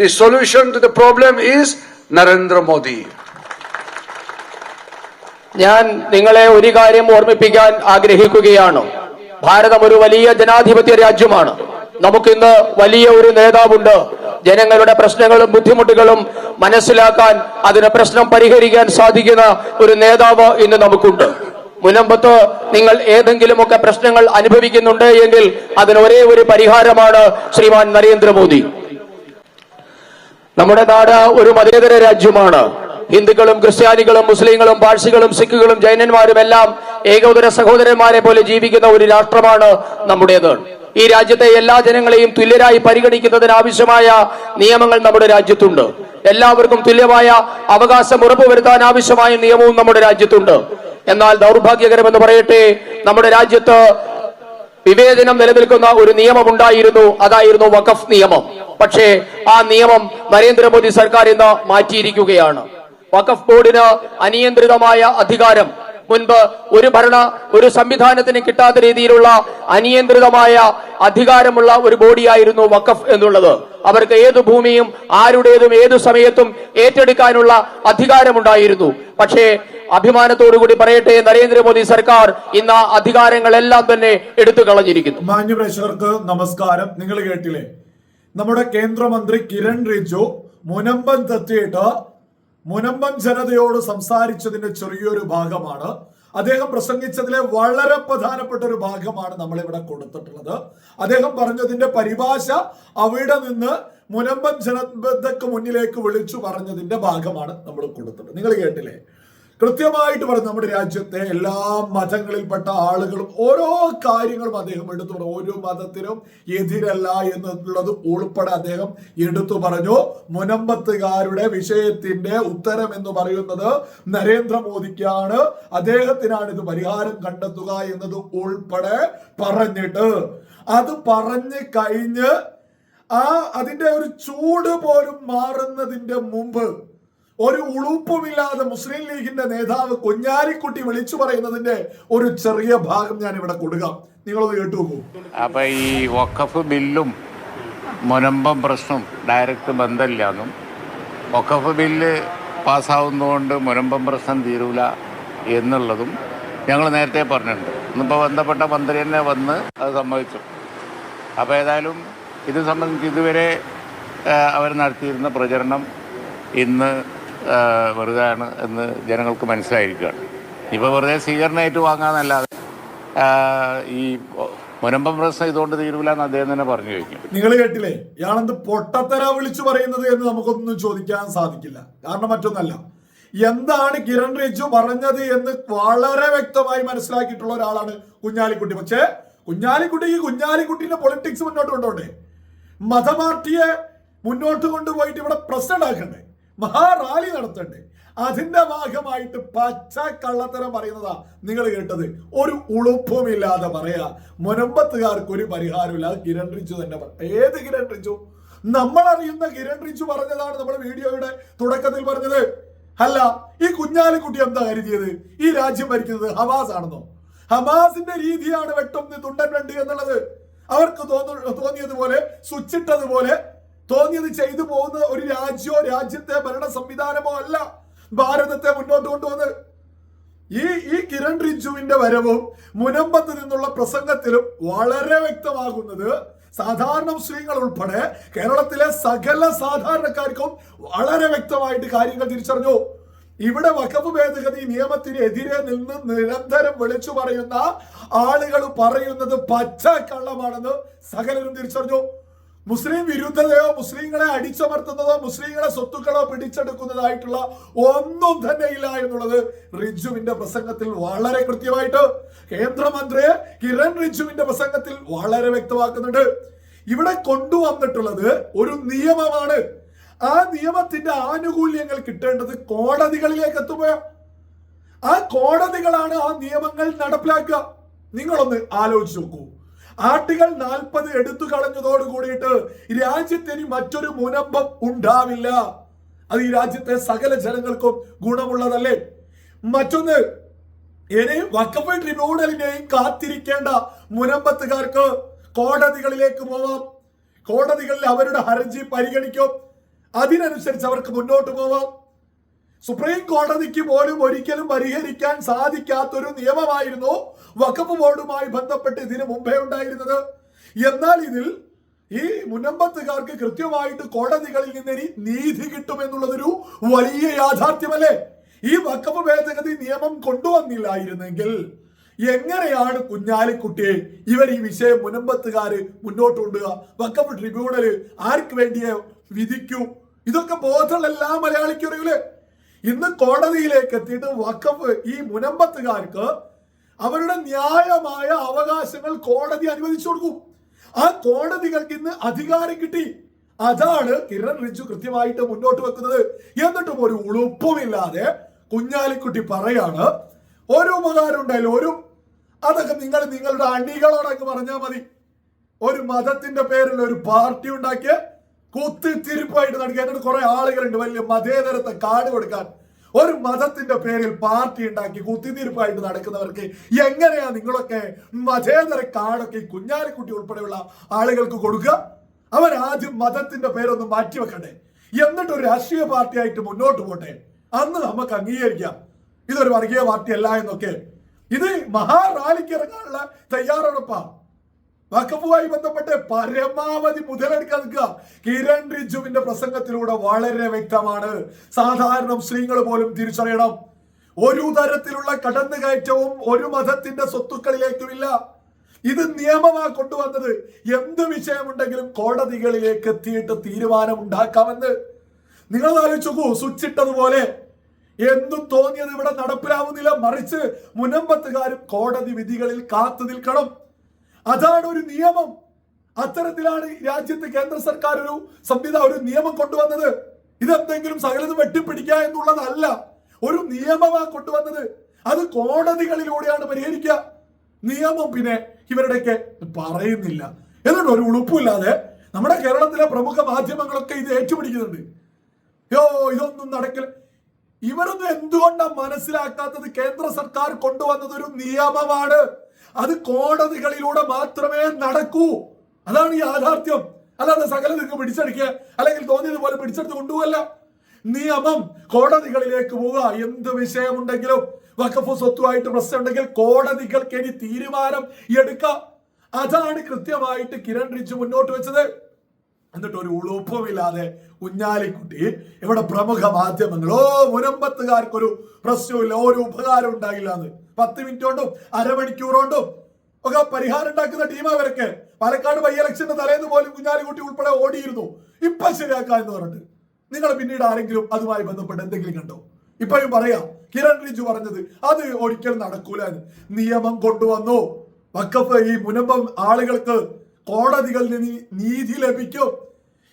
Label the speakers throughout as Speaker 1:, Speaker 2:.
Speaker 1: The solution to the problem is Narendra Modi.
Speaker 2: ഞാൻ നിങ്ങളെ ഒരു കാര്യം ഓർമ്മിപ്പിക്കാൻ ആഗ്രഹിക്കുകയാണ്. ഭാരതം ഒരു വലിയ ജനാധിപത്യ രാജ്യമാണ്. നമുക്കിന്ന് വലിയ ഒരു നേതാവുണ്ട്. ജനങ്ങളുടെ പ്രശ്നങ്ങളും ബുദ്ധിമുട്ടുകളും മനസ്സിലാക്കാൻ അതിന് പ്രശ്നം പരിഹരിക്കാൻ സാധിക്കുന്ന ഒരു നേതാവ് ഇന്ന് നമുക്കുണ്ട്. മുനമ്പത്ത് നിങ്ങൾ ഏതെങ്കിലുമൊക്കെ പ്രശ്നങ്ങൾ അനുഭവിക്കുന്നുണ്ട് എങ്കിൽ അതിന് ഒരേ ഒരു പരിഹാരമാണ് ശ്രീമാൻ നരേന്ദ്രമോദി. നമ്മുടെ നാട് ഒരു മതേതര രാജ്യമാണ്. ഹിന്ദുക്കളും ക്രിസ്ത്യാനികളും മുസ്ലിങ്ങളും പാഴ്സികളും സിഖുകളും ജൈനന്മാരും എല്ലാം ഏകോദര സഹോദരന്മാരെ പോലെ ജീവിക്കുന്ന ഒരു രാഷ്ട്രമാണ് നമ്മുടേത്. ഈ രാജ്യത്തെ എല്ലാ ജനങ്ങളെയും തുല്യരായി പരിഗണിക്കുന്നതിന് ആവശ്യമായ നിയമങ്ങൾ നമ്മുടെ രാജ്യത്തുണ്ട്. എല്ലാവർക്കും തുല്യമായ അവകാശം ഉറപ്പുവരുത്താൻ ആവശ്യമായ നിയമവും നമ്മുടെ രാജ്യത്തുണ്ട്. എന്നാൽ ദൗർഭാഗ്യകരമെന്ന് പറയട്ടെ നമ്മുടെ രാജ്യത്ത് വിവേചനം നിലനിൽക്കുന്ന ഒരു നിയമമുണ്ടായിരുന്നു. അതായിരുന്നു വഖഫ് നിയമം. പക്ഷേ ആ നിയമം നരേന്ദ്രമോദി സർക്കാർ ഇന്ന് മാറ്റിയിരിക്കുകയാണ്. വഖഫ് ബോർഡിന് അനിയന്ത്രിതമായ അധികാരം മുൻപ് ഒരു ഭരണ ഒരു സംവിധാനത്തിന് കിട്ടാത്ത രീതിയിലുള്ള അനിയന്ത്രിതമായ അധികാരമുള്ള ഒരു ബോഡിയായിരുന്നു വഖഫ് എന്നുള്ളത്. അവർക്ക് ഏത് ഭൂമിയും ആരുടേതും ഏതു സമയത്തും ഏറ്റെടുക്കാനുള്ള അധികാരമുണ്ടായിരുന്നു. പക്ഷേ അഭിമാനത്തോടുകൂടി പറയട്ടെ നരേന്ദ്രമോദി സർക്കാർ ഇന്ന് അധികാരങ്ങളെല്ലാം തന്നെ എടുത്തു കളഞ്ഞിരിക്കുന്നു.
Speaker 3: മാന്യ പ്രേക്ഷകർക്ക് നമസ്കാരം. നിങ്ങൾ കേട്ടില്ലേ? നമ്മുടെ കേന്ദ്രമന്ത്രി കിരൺ റിജു മുനമ്പം തത്തിയിട്ട് മുനമ്പം ജനതയോട് സംസാരിച്ചതിന്റെ ചെറിയൊരു ഭാഗമാണ്. അദ്ദേഹം പ്രസംഗിച്ചതിലെ വളരെ പ്രധാനപ്പെട്ട ഒരു ഭാഗമാണ് നമ്മളിവിടെ കൊടുത്തിട്ടുള്ളത്. അദ്ദേഹം പറഞ്ഞതിന്റെ പരിഭാഷ അവിടെ നിന്ന് മുനമ്പം ജനതയ്ക്ക് മുന്നിലേക്ക് വിളിച്ചു പറഞ്ഞതിന്റെ ഭാഗമാണ് നമ്മൾ കൊടുത്തത് നിങ്ങൾ കേട്ടില്ലേ? കൃത്യമായിട്ട് പറഞ്ഞു നമ്മുടെ രാജ്യത്തെ എല്ലാ മതങ്ങളിൽപ്പെട്ട ആളുകളും ഓരോ കാര്യങ്ങളും അദ്ദേഹം എടുത്തു പറഞ്ഞു. ഓരോ മതത്തിനും എതിരല്ല എന്നുള്ളത് ഉൾപ്പെടെ അദ്ദേഹം എടുത്തു പറഞ്ഞു. മുനമ്പത്തുകാരുടെ വിഷയത്തിന്റെ ഉത്തരം എന്ന് പറയുന്നത് നരേന്ദ്രമോദിക്കാണ്. അദ്ദേഹത്തിനാണ് ഇത് പരിഹാരം കണ്ടെത്തുക എന്നത് ഉൾപ്പെടെ പറഞ്ഞിട്ട്. അത് പറഞ്ഞു കഴിഞ്ഞ് ആ അതിന്റെ ഒരു ചൂട് പോലും മാറുന്നതിന്റെ മുമ്പ് ഒരു ഉളുപ്പുമില്ലാതെ മുസ്ലിം ലീഗിന്റെ നേതാവ് കുഞ്ഞാലിക്കുട്ടി വിളിച്ചു പറയുന്നതിന്റെ ഒരു ചെറിയ ഭാഗം ഞാൻ ഇവിടെ കൊടുക്കാം. നിങ്ങളത് കേട്ടു
Speaker 4: അപ്പോൾ ഈ വഖഫ് ബില്ലും മുനമ്പം പ്രശ്നം ഡയറക്റ്റ് ബന്ധമില്ല എന്നും. വഖഫ് ബില്ല് പാസ്സാവുന്നതുകൊണ്ട് മുനമ്പം പ്രശ്നം തീരൂല എന്നുള്ളതും ഞങ്ങൾ നേരത്തെ പറഞ്ഞിട്ടുണ്ട്. ഇന്നിപ്പോൾ ബന്ധപ്പെട്ട മന്ത്രി തന്നെ വന്ന് അത് സമ്മതിച്ചു. അപ്പോൾ ഏതായാലും ഇത് സംബന്ധിച്ച് ഇതുവരെ അവർ നടത്തിയിരുന്ന പ്രചരണം ഇന്ന് ആ, വെറുതെ ആണ് എന്ന് ജനങ്ങൾക്ക് മനസ്സിലായിരിക്കുകയാണ്. ഇപ്പോൾ വെറുതെ സ്വീകരണമായിട്ട് വാങ്ങാന്നല്ലാതെ ഈ മുനമ്പം പ്രശ്നം ഇതുകൊണ്ട് തീരുവില്ല എന്ന് അദ്ദേഹം തന്നെ പറഞ്ഞു കഴിഞ്ഞു.
Speaker 3: നിങ്ങൾ കേട്ടില്ലേ? ഇയാളെന്ത് പൊട്ടത്തര വിളിച്ചു പറയുന്നത് എന്ന് നമുക്കൊന്നും ചോദിക്കാൻ സാധിക്കില്ല. കാരണം മറ്റൊന്നല്ല എന്താണ് കിരൺ റിജു പറഞ്ഞത് എന്ന് വളരെ വ്യക്തമായി മനസ്സിലാക്കിയിട്ടുള്ള ഒരാളാണ് കുഞ്ഞാലിക്കുട്ടി. പക്ഷേ കുഞ്ഞാലിക്കുട്ടി ഈ കുഞ്ഞാലിക്കുട്ടിന്റെ പൊളിറ്റിക്സ് മുന്നോട്ട് കൊണ്ടുപോണ്ടേ മതപാർട്ടിയെ മുന്നോട്ട് കൊണ്ടുപോയിട്ട് ഇവിടെ പ്രസിഡന്റ് ആക്കണ്ടേ മഹാറാലി നടത്തണ്ടേ? അതിന്റെ ഭാഗമായിട്ട് പച്ച കള്ളത്തരം പറയുന്നതാ നിങ്ങൾ കേട്ടത്. ഒരു ഉളുപ്പുമില്ലാതെ പറയാ മുനമ്പത്തുകാർക്ക് ഒരു പരിഹാരമില്ല. അത് കിരൺ റിച്ചു തന്നെ ഏത് കിരൺ റിച്ചു നമ്മൾ അറിയുന്ന കിരൺ റിച്ചു പറഞ്ഞതാണ് നമ്മുടെ വീഡിയോയുടെ തുടക്കത്തിൽ പറഞ്ഞത്. അല്ല ഈ കുഞ്ഞാലിക്കുട്ടി എന്താ കരുതിയത്? ഈ രാജ്യം ഭരിക്കുന്നത് ഹമാസ് ആണെന്നോ ഹമാസിന്റെ രീതിയാണ് വെട്ടും തുണ്ടൻ രണ്ട് എന്നുള്ളത്. അവർക്ക് തോന്നു തോന്നിയതുപോലെ സ്വിച്ചിട്ടതുപോലെ തോന്നിയത് ചെയ്തു പോകുന്ന ഒരു രാജ്യമോ രാജ്യത്തെ ഭരണ സംവിധാനമോ അല്ല ഭാരതത്തെ മുന്നോട്ട് കൊണ്ടുവന്നത്. ഈ ഈ കിരൺ റിജുവിന്റെ വരവും മുനമ്പത്ത് നിന്നുള്ള പ്രസംഗത്തിലും വളരെ വ്യക്തമാകുന്നത് സാധാരണ മുസ്ലിങ്ങൾ ഉൾപ്പെടെ കേരളത്തിലെ സകല സാധാരണക്കാർക്കും വളരെ വ്യക്തമായിട്ട് കാര്യങ്ങൾ തിരിച്ചറിഞ്ഞു. ഇവിടെ വഖഫ് ഭേദഗതി നിയമത്തിനെതിരെ നിന്ന് നിരന്തരം വിളിച്ചു പറയുന്ന ആളുകൾ പറയുന്നത് പച്ച കള്ളമാണെന്ന് സകലരും തിരിച്ചറിഞ്ഞു. മുസ്ലിം വിരുദ്ധതയോ മുസ്ലിങ്ങളെ അടിച്ചമർത്തുന്നതോ മുസ്ലിങ്ങളെ സ്വത്തുക്കളോ പിടിച്ചെടുക്കുന്നതായിട്ടുള്ള ഒന്നും തന്നെ ഇല്ല എന്നുള്ളത് റിജുവിന്റെ പ്രസംഗത്തിൽ വളരെ കൃത്യമായിട്ട് കേന്ദ്രമന്ത്രി കിരൺ റിജുവിന്റെ പ്രസംഗത്തിൽ വളരെ വ്യക്തമാക്കുന്നുണ്ട്. ഇവിടെ കൊണ്ടുവന്നിട്ടുള്ളത് ഒരു നിയമമാണ്. ആ നിയമത്തിന്റെ ആനുകൂല്യങ്ങൾ കിട്ടേണ്ടത് കോടതികളിലേക്ക് എത്തുമ്പോൾ ആ കോടതികളാണ് ആ നിയമങ്ങൾ നടപ്പിലാക്കുക. നിങ്ങളൊന്ന് ആലോചിച്ച് നോക്കൂ. ആർട്ടികൾ നാൽപ്പത് എടുത്തു കളഞ്ഞതോട് കൂടിയിട്ട് രാജ്യത്തിന് മറ്റൊരു മുനമ്പം ഉണ്ടാവില്ല. അത് ഈ രാജ്യത്തെ സകല ജനങ്ങൾക്കും ഗുണമുള്ളതല്ലേ? മറ്റൊന്ന് ഇനി വക്കഫ് ട്രിബ്യൂണലിനെയും കാത്തിരിക്കേണ്ട മുനമ്പത്തുകാർക്ക് കോടതികളിലേക്ക് പോവാം. കോടതികളിൽ അവരുടെ ഹർജി പരിഗണിക്കും. അതിനനുസരിച്ച് അവർക്ക് മുന്നോട്ട് പോവാം. സുപ്രീം കോടതിക്ക് പോലും ഒരിക്കലും പരിഹരിക്കാൻ സാധിക്കാത്തൊരു നിയമമായിരുന്നു വഖഫ് ബോർഡുമായി ബന്ധപ്പെട്ട് ഇതിനു മുമ്പേ ഉണ്ടായിരുന്നത്. എന്നാൽ ഇതിൽ ഈ മുനമ്പത്തുകാർക്ക് കൃത്യമായിട്ട് കോടതികളിൽ നിന്ന് ഇനി നീതി കിട്ടുമെന്നുള്ളതൊരു വലിയ യാഥാർത്ഥ്യമല്ലേ? ഈ വഖഫ് ഭേദഗതി നിയമം കൊണ്ടുവന്നില്ലായിരുന്നെങ്കിൽ എങ്ങനെയാണ് കുഞ്ഞാലിക്കുട്ടിയെ ഇവർ ഈ വിഷയം മുനമ്പത്തുകാര് മുന്നോട്ട് കൊണ്ടുക വക്കപ്പ് ട്രിബ്യൂണൽ ആർക്ക് വേണ്ടിയേ വിധിക്കൂ? ഇതൊക്കെ ബോധമുള്ള എല്ലാ മലയാളിക്കും അറിയൂലേ ഇന്ന് കോടതിയിലേക്ക് എത്തിയിട്ട് വഖഫ് ഈ മുനമ്പത്തുകാർക്ക് അവരുടെ ന്യായമായ അവകാശങ്ങൾ കോടതി അനുവദിച്ചു കൊടുക്കും. ആ കോടതികൾക്ക് ഇന്ന് അധികാരം കിട്ടി. അതാണ് കിരൺ റിജു കൃത്യമായിട്ട് മുന്നോട്ട് വെക്കുന്നത്. എന്നിട്ടും ഒരു ഉളുപ്പുമില്ലാതെ കുഞ്ഞാലിക്കുട്ടി പറയാണ് ഒരു ഉപകാരം ഉണ്ടായാലും ഒരു അതൊക്കെ നിങ്ങൾ നിങ്ങളുടെ അണികളോടൊക്കെ പറഞ്ഞാൽ മതി. ഒരു മതത്തിന്റെ പേരിൽ ഒരു പാർട്ടി ഉണ്ടാക്കിയ കുത്തിത്തിരിപ്പായിട്ട് നടക്കുക എന്നിട്ട് കുറെ ആളുകളുണ്ട് വലിയ മതേതരത്തെ കാട് കൊടുക്കാൻ. ഒരു മതത്തിന്റെ പേരിൽ പാർട്ടി ഉണ്ടാക്കി കുത്തിത്തിരിപ്പായിട്ട് നടക്കുന്നവർക്ക് എങ്ങനെയാ നിങ്ങളൊക്കെ മതേതര കാടൊക്കെ കുഞ്ഞാലിക്കുട്ടി ഉൾപ്പെടെയുള്ള ആളുകൾക്ക് കൊടുക്കുക? അവർ ആദ്യം മതത്തിന്റെ പേരൊന്ന് മാറ്റി വെക്കട്ടെ എന്നിട്ട് ഒരു രാഷ്ട്രീയ പാർട്ടിയായിട്ട് മുന്നോട്ട് പോട്ടെ? അന്ന് നമുക്ക് അംഗീകരിക്കാം. ഇതൊരു വർഗീയ പാർട്ടി അല്ല എന്നൊക്കെ. ഇത് മഹാറാലിക്ക് ഇറങ്ങാനുള്ള തയ്യാറെടുപ്പാണ് വഖഫുമായി ബന്ധപ്പെട്ട് പരമാവധി മുതലെടുക്കാൻ നിൽക്കുക. കിരൺ റിജുവിന്റെ പ്രസംഗത്തിലൂടെ വളരെ വ്യക്തമാണ്. സാധാരണ മുസ്ലിങ്ങൾ പോലും തിരിച്ചറിയണം. ഒരു തരത്തിലുള്ള കടന്നുകയറ്റവും ഒരു മതത്തിന്റെ സ്വത്തുക്കളിലേക്കുമില്ല. ഇത് നിയമമാ കൊണ്ടുവന്നത്. എന്ത് വിഷയമുണ്ടെങ്കിലും കോടതികളിലേക്ക് എത്തിയിട്ട് തീരുമാനം ഉണ്ടാക്കാമെന്ന് നിങ്ങൾ ആലോചിച്ചു സ്വിച്ചിട്ടതുപോലെ എന്തും തോന്നിയത് ഇവിടെ നടപ്പിലാവുന്നില്ല. മറിച്ച് മുനമ്പത്തുകാരും കോടതി വിധികളിൽ കാത്തു നിൽക്കണം. അതാണ് ഒരു നിയമം. അത്തരത്തിലാണ് രാജ്യത്ത് കേന്ദ്ര സർക്കാർ ഒരു സംവിധാനം ഒരു നിയമം കൊണ്ടുവന്നത്. ഇതെന്തെങ്കിലും സകലത് വെട്ടിപ്പിടിക്കുക എന്നുള്ളതല്ല. ഒരു നിയമമാണ് കൊണ്ടുവന്നത്. അത് കോടതികളിലൂടെയാണ് പരിഹരിക്കുക. നിയമം പിന്നെ ഇവരുടെയൊക്കെ പറയുന്നില്ല. എന്നിട്ട് ഒരു ഉളുപ്പില്ലാതെ നമ്മുടെ കേരളത്തിലെ പ്രമുഖ മാധ്യമങ്ങളൊക്കെ ഇത് ഏറ്റുപിടിക്കുന്നുണ്ട്. യോ ഇതൊന്നും നടക്കില്ല. ഇവരൊന്നും എന്തുകൊണ്ടാണ് മനസ്സിലാക്കാത്തത്? കേന്ദ്ര സർക്കാർ കൊണ്ടുവന്നത് ഒരു നിയമമാണ്. അത് കോടതികളിലൂടെ മാത്രമേ നടക്കൂ. അതാണ് ഈ യാഥാർത്ഥ്യം. അല്ലാതെ സകല നിങ്ങൾക്ക് പിടിച്ചെടുക്കുക അല്ലെങ്കിൽ തോന്നിയതുപോലെ പിടിച്ചെടുത്ത് കൊണ്ടുപോകല്ല നിയമം കോടതികളിലേക്ക് പോവുക. എന്ത് വിഷയമുണ്ടെങ്കിലും വഖഫ് സ്വത്തുമായിട്ട് പ്രശ്നമുണ്ടെങ്കിൽ കോടതികൾക്ക് ഇനി തീരുമാനം എടുക്കാം. അതാണ് കൃത്യമായിട്ട് കിരൺ റിജു മുന്നോട്ട് വെച്ചത്. എന്നിട്ട് ഒരു ഉളുപ്പമില്ലാതെ കുഞ്ഞാലിക്കുട്ടി ഇവിടെ പ്രമുഖ മാധ്യമങ്ങളോ മുനമ്പത്തുകാർക്കൊരു പ്രശ്നമില്ല ഒരു ഉപകാരം ഉണ്ടാകില്ല എന്ന്. പത്ത് മിനിറ്റ് കൊണ്ടും അരമണിക്കൂർ കൊണ്ടും ഒക്കെ പരിഹാരം ഉണ്ടാക്കുന്ന ടീമാ അവരൊക്കെ പാലക്കാട് ബൈ ഇലക്ഷന്റെ തലേന്ന് പോലും കുഞ്ഞാലിക്കുട്ടി ഉൾപ്പെടെ ഓടിയിരുന്നു. ഇപ്പൊ ശരിയാക്കാം എന്ന് പറഞ്ഞിട്ട്. നിങ്ങൾ പിന്നീട് ആരെങ്കിലും അതുമായി ബന്ധപ്പെട്ട് എന്തെങ്കിലും കണ്ടോ? ഇപ്പോഴും പറയാം. കിരൺ റിജു പറഞ്ഞത് അത് ഒരിക്കലും നടക്കൂല നിയമം കൊണ്ടുവന്നു. വക്കഫ് ഈ മുനമ്പം ആളുകൾക്ക് കോടതികളിൽ നിന്ന് നീതി ലഭിക്കും.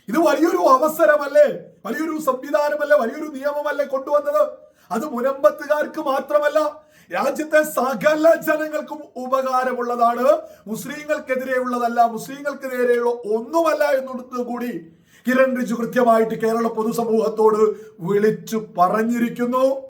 Speaker 3: ഇത് വലിയൊരു അവസരമല്ലേ? വലിയൊരു സംവിധാനമല്ലേ? വലിയൊരു നിയമമല്ലേ കൊണ്ടുവന്നത്? അത് മുനമ്പത്തുകാർക്ക് മാത്രമല്ല രാജ്യത്തെ സകല ജനങ്ങൾക്കും ഉപകാരമുള്ളതാണ്. മുസ്ലിങ്ങൾക്കെതിരെയുള്ളതല്ല മുസ്ലിങ്ങൾക്ക് നേരെയുള്ള ഒന്നുമല്ല എന്നുള്ളത് കൂടി കിരൺ റിജു കൃത്യമായിട്ട് കേരള പൊതുസമൂഹത്തോട് വിളിച്ചു പറഞ്ഞിരിക്കുന്നു.